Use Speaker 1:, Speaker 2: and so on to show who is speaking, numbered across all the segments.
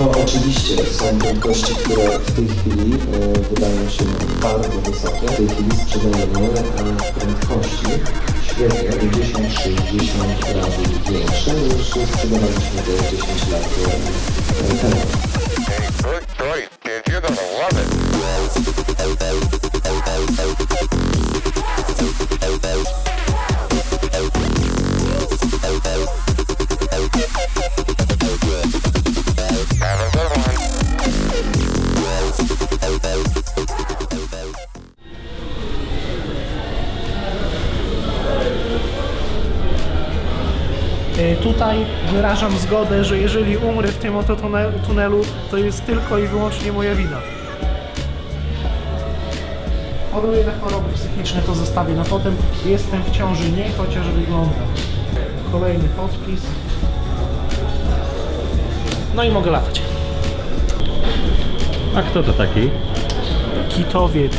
Speaker 1: Oczywiście są prędkości, które w tej chwili e, wydają się bardzo wysokie. W tej chwili sprzedajemy e, prędkości średnio 50-60 razy większe niż sprzedawaliśmy te 10 lat temu.
Speaker 2: Tutaj wyrażam zgodę, że jeżeli umrę w tym oto tune- tunelu, to jest tylko i wyłącznie moja wina. Choruję na choroby psychiczne, to zostawię na potem. Jestem w ciąży nie, chociaż wyglądam. Kolejny podpis. No i mogę latać.
Speaker 3: A kto to taki?
Speaker 2: Kitowiec.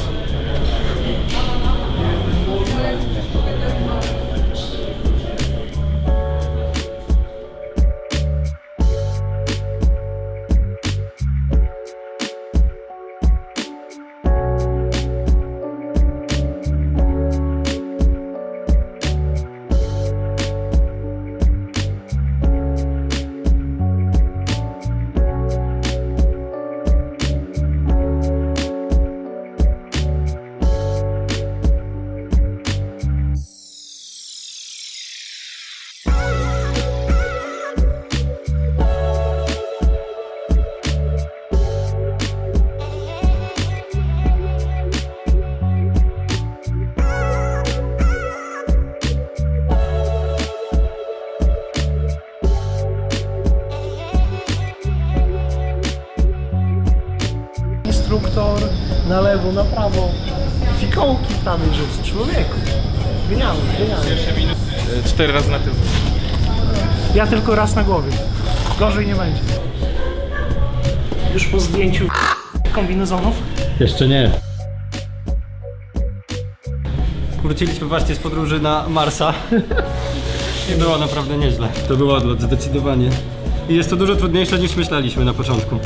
Speaker 2: Instruktor na lewo, na prawo. Fikołki tam jest człowieku. Genialny, genialny.
Speaker 4: Cztery razy na tył.
Speaker 2: Ja tylko raz na głowie. Gorzej nie będzie. Już po zdjęciu kombinezonów.
Speaker 3: Jeszcze nie.
Speaker 5: Wróciliśmy właśnie z podróży na Marsa i było naprawdę nieźle. To był odlot, zdecydowanie. I jest to dużo trudniejsze niż myśleliśmy na początku.